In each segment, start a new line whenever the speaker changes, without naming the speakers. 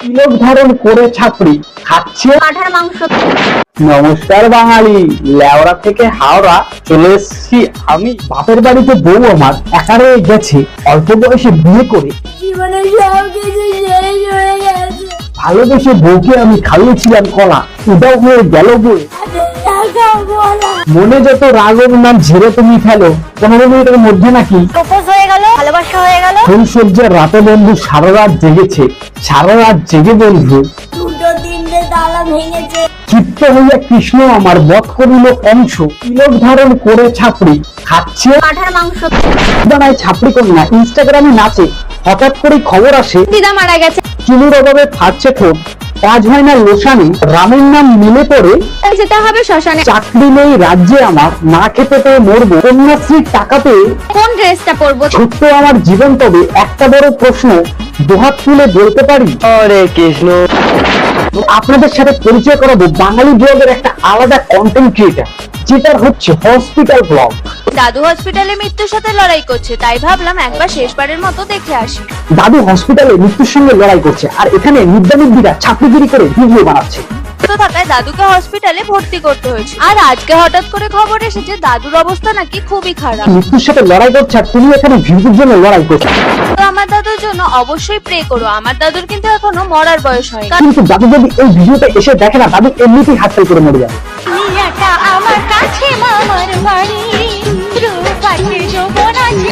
তিলক ধারণ করে ছাপড়ি খাচ্ছে।
পাঠার মাংস
নমস্কার বাঙালি লেওড়া থেকে হাওড়া চলে এসেছি আমি। বাপের বাড়িতে বউ আমার একা রয়ে গেছে অল্প বয়সে বিয়ে করে।
জীবনে সব কিছু শেষ হয়ে গেছে।
ভালোবেসে বউকে আমি খাইয়েছিলাম কলা উদাও হয়ে গেল বই মনে যত রাগ নাম ঝেড়ে তুমি ফেলো পনেরো মিনিটের মধ্যে নাকি
প্রপোজ গেল ভালোবাসা হয়ে গেল।
রাতে বন্ধু সারা রাত জেগেছে সারা রাত জেগে বন্ধু।
দুটো তিনটে তালা ভেঙেছে।
ক্ষিপ্ত হইয়া কৃষ্ণ আমার বধ করিল কংস তিলক ধারণ করে ছাপড়ি। খাচ্ছে?
পাঠার মাংস।
দানায় ছাপড়ি কন্যা ইনস্টাগ্রামে নাচে। হঠাৎ করে খবর আসে
দিদা মারা গেছে।
চুলুর অভাবে ফাটছে ঠোঁট। কাজ হয় না লোসানি রামের নাম মিলে পড়ে
যেতে হবে শ্মশানে।
চাকরি নেই রাজ্যে আমার না খেতে পেয়ে মরবো। কন্যাশ্রীর টাকা পেয়ে
কোন ড্রেসটা পরবো?
ছোট্ট আমার জীবন তবে একটা বড় প্রশ্ন দুহাত তুলে বলতে পারি?
আরে কৃষ্ণ।
আপনাদের সাথে পরিচয় করাবো বাঙালি ব্লগের একটা আলাদা কন্টেন্ট ক্রিয়েটার যেটার হচ্ছে হসপিটাল ব্লগ
দাদু হসপিটালে মৃত্যুর সাথে লড়াই করছে তাই ভাবলাম একবার শেষবারের মতো দেখে আসি।
দাদু হসপিটালে মৃত্যুর সঙ্গে লড়াই করছে আর এখানে নিদ্যানিদ্যিরা ছাত্রগিরি করে ভিডিও বানাচ্ছে।
থাকায় দাদুকে হসপিটালে ভর্তি করতে হয়েছে। আর আজকে হঠাৎ করে খবর এসেছে দাদুর অবস্থা নাকি খুবই খারাপ।
মৃত্যুর সাথে লড়াই করছে আর তুমি এখানে ভিউজের জন্য লড়াই করছ।
তো আমার দাদুর জন্য অবশ্যই প্রে করো আমার দাদুর কিন্তু এখনও মরার বয়স হয়
কিন্তু দাদু যদি এই ভিডিওটা এসে দেখে না দাদু এমনিতেই হাততাল করে মরে যাবে।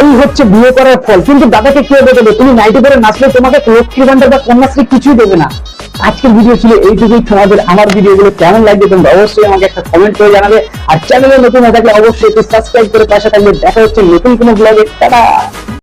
এই হচ্ছে বিয়ে করার ফল। কিন্তু দাদাকে কেউ দেবে? তুমি নাইটি করে নাচলে তোমাকে লক্ষ্মী ভান্ডার বা কন্যাশ্রী কিছুই দেবে না। আজকের ভিডিও ছিল এইটুকুই। তোমাদের আমার ভিডিওগুলো কেমন লাগবে তোমরা অবশ্যই আমাকে একটা কমেন্ট করে জানাবে। আর চ্যানেলে নতুন হয়ে থাকলে অবশ্যই সাবস্ক্রাইব করে পাশে থাকবে দেখা হচ্ছে নতুন কোনো ব্লগে টাটা